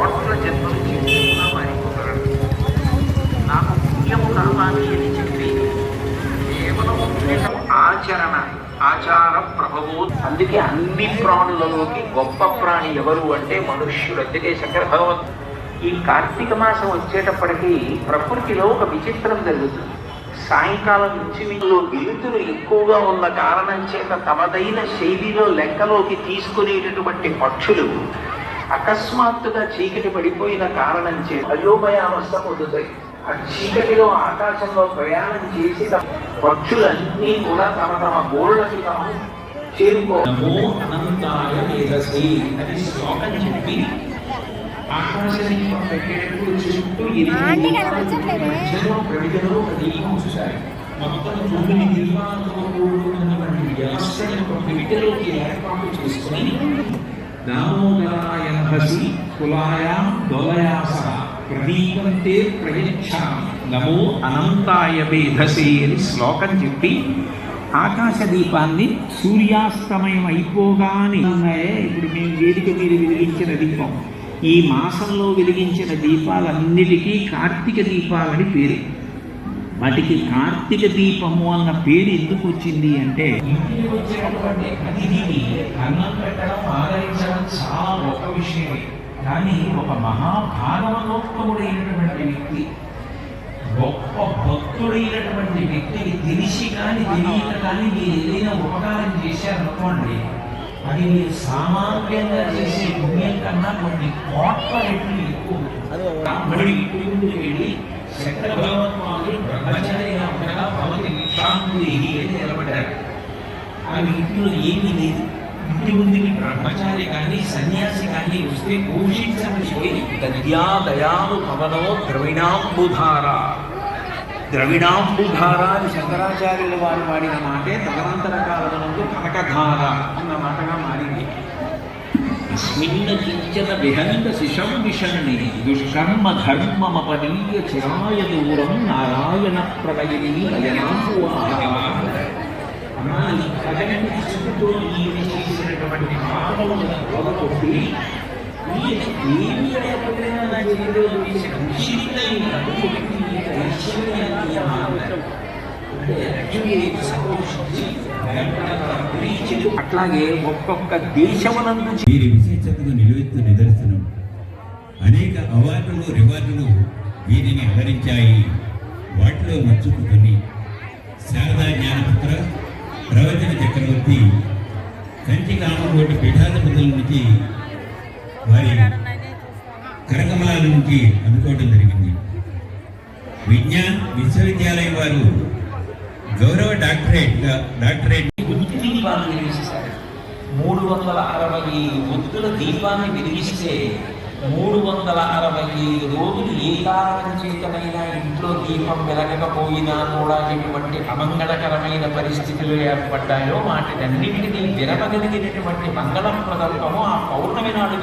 కోట్ల జన్మలు చేసుకున్నా మారిపోతాడు నాకు పుణ్యము కర్మాన్ని అని చెప్పి కేవలం ఆచరణ ఆచార ప్రభవో. అందుకే అన్ని ప్రాణులలోకి గొప్ప ప్రాణి ఎవరు అంటే మనుష్యుడు. అందుకే శంకర భగవత్ ఈ కార్తీక మాసం వచ్చేటప్పటికి ప్రకృతిలో ఒక విచిత్రం జరుగుతుంది. సాయంకాలం నుంచి వీళ్ళు వెలుతురు ఎక్కువగా ఉన్న కారణం చేత తమదైన శైలిలో లెక్కలోకి తీసుకునేటటువంటి పక్షులు అకస్మాత్తుగా చీకటి పడిపోయిన కారణం చేత అయోమయావస్థ పొందుతాయి ఆ చీకటిలో ఆకాశంలో ప్రయాణం చేసి తమ పక్షులన్నీ కూడా తమ తమ గోళ్ళకి తాము చేరుకో నమో అనంతాయ వేదసి అని శ్లోకం చెప్పి ఆకాశానికి పెట్టేటప్పుడు చుట్టూ ఆంటీ కనిపించట్లేదే. మధ్యలో ప్రమిదలో ఒక దీపం చూశారు మొత్తం తొమ్మిది దీపాలతో కూడుకున్నటువంటి వ్యవస్థని ఒక ప్రమిదలోకి ఏర్పాటు చేసుకుని దామోదరాయ హసి కులాయాం దోలయాస ప్రదీపంతే ప్రయచ్ఛామి నమో అనంతాయ వేధసి అని శ్లోకం చెప్పి ఆకాశ దీపాన్ని సూర్యాస్తమయం అయిపోగానే ఉన్నాయే ఇప్పుడు మేము వేదిక మీద వెలిగించిన దీపం. ఈ మాసంలో వెలిగించిన దీపాలన్నిటికీ కార్తీక దీపాలని పేరు. వాటికి కార్తీక దీపము అన్న పేరు ఎందుకు వచ్చింది అంటే ఇంటికి వచ్చేటటువంటి అతిథిని అన్నం పెట్టడం ఆదరించడం చాలా గొప్ప విషయమే. కానీ ఒక మహాభాగవతోత్తముడైనటువంటి వ్యక్తి గొప్ప భక్తుడైనటువంటి వ్యక్తికి తెలిసి కానీ తెలియక కానీ మీరు ఏదైనా ఉపకారం చేశారనుకోండి అది మీరు సామాన్యంగా చేసే పుణ్యం కన్నా కొన్ని కోట్ల రెట్లు ఎక్కువ. వెళ్ళి శంకర భగవత్వాదులు ఆమె ఇంట్లో ఏమీ లేదు ఇంటి ముందుకి బ్రహ్మచారి కానీ సన్యాసి కానీ వస్తే పోషించమని పోయి దద్యా దయాలు పవనో ద్రవిణాంబుధార ద్రవిణాంబుధార అని శంకరాచార్యుల వారు వాడిన మాటే తదనంతర కాలమునందు కనకధార అన్న మాటగా మారింది అస్మిన్న కించన విహంత శిశం విషణి దుష్కర్మ ధర్మమపనీయ చిరాయ దూరం నారాయణ ప్రళయని అనాలి కథని తీసుకుంటూ ఈయన చేసినటువంటి పాపములను లేకపోయినా నా చేసిన అట్లాగే ఒక్కొక్క దేశమునందు వీరి విశేషతకు నిలువెత్తు నిదర్శనం. అనేక అవార్డులు రివార్డులు వీరిని అలరించాయి. వాటిలో మచ్చుకు కొన్ని శారదా జ్ఞానపుత్ర ప్రవచన చక్రవర్తి కంచి కామకోటి పీఠాధిపతుల నుంచి వారి కరకమలాల నుంచి అందుకోవడం జరిగింది. విజ్ఞాన్ విశ్వవిద్యాలయం వారు గౌరవ డాక్టరేట్ డాక్టరేట్ దీపాన్ని వెలిగిస్తారు. మూడు వందల అరవై ఒత్తుల దీపాన్ని వెలిగిస్తే మూడు వందల అరవై రోజులు ఏ ఇంట్లో దీపం వెలగకపోయినా కూడా ఎటువంటి అమంగళకరమైన పరిస్థితులు ఏర్పడ్డాయో వాటినన్నింటినీ విరమగలిగినటువంటి మంగళప్రదత్వము ఆ పౌర్ణమి నాడు